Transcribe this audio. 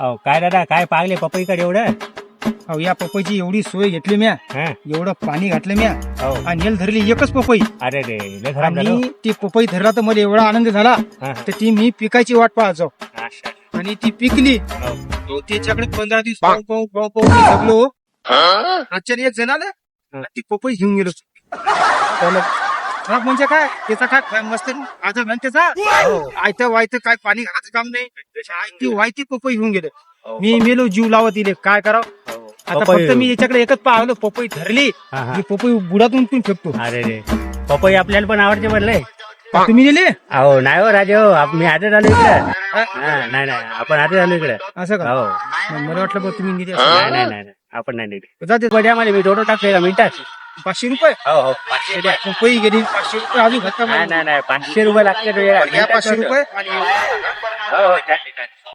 अहो काय दादा काय पागले पपईकडे एवढं? अहो या पपईची एवढी सोय घेतली म्या. हा. एवढं पाणी घातलं म्या. हो आणि येल धरली एकच पपई. अरे रे लय खराब झालं. आणि ती पपई धरला तर मला एवढा आनंद झाला. हा. तर ती मी पिकाची वाट पाहायचो. अच्छा. आणि ती पिकली. हो. तो त्याच्याकडे पंधरा दिवस पाहू पाहू पाहू पाहू मी जगलो. आजच्या एक जण आलं आणि ती पपई घेऊन गेलो त्याला खराब म्हणजे काय? त्याचा काय काय मस्त आता त्याचा आयतं वायतं काय पाणी घालायचं काम नाही. ती वायती पपई घेऊन गेले. मी मेलो जीव लावत इले. काय करावं? हो. आता फक्त मी याच्याकडे एकच पाहिलं. पपई धरली. हा, हा. मी पपई बुडातून पण फेकतो. अरे रे. पपई आपल्याला पण आवडते म्हणलंय तुम्ही नेले? अहो नाही हो राजे हो. आप- मी आजच आलो इकडे. हा, नाही नाही. आपण आजच आलो इकडे. असं का? हो. मला वाटलं बा तुम्ही नेले नाही नाही नाही नाही. आपण नाही नेली. जाते. बड्यामध्ये मी थोडं टाकले का मिनिटात. पाचशे रुपये? हो हो. पाचशे पपई गेली पाचशे रुपये अजून घातला नाही नाही नाही पाचशे रुपये लागते घ्या पाचशे रुपये. आणि हो हो चालेल, चालेल.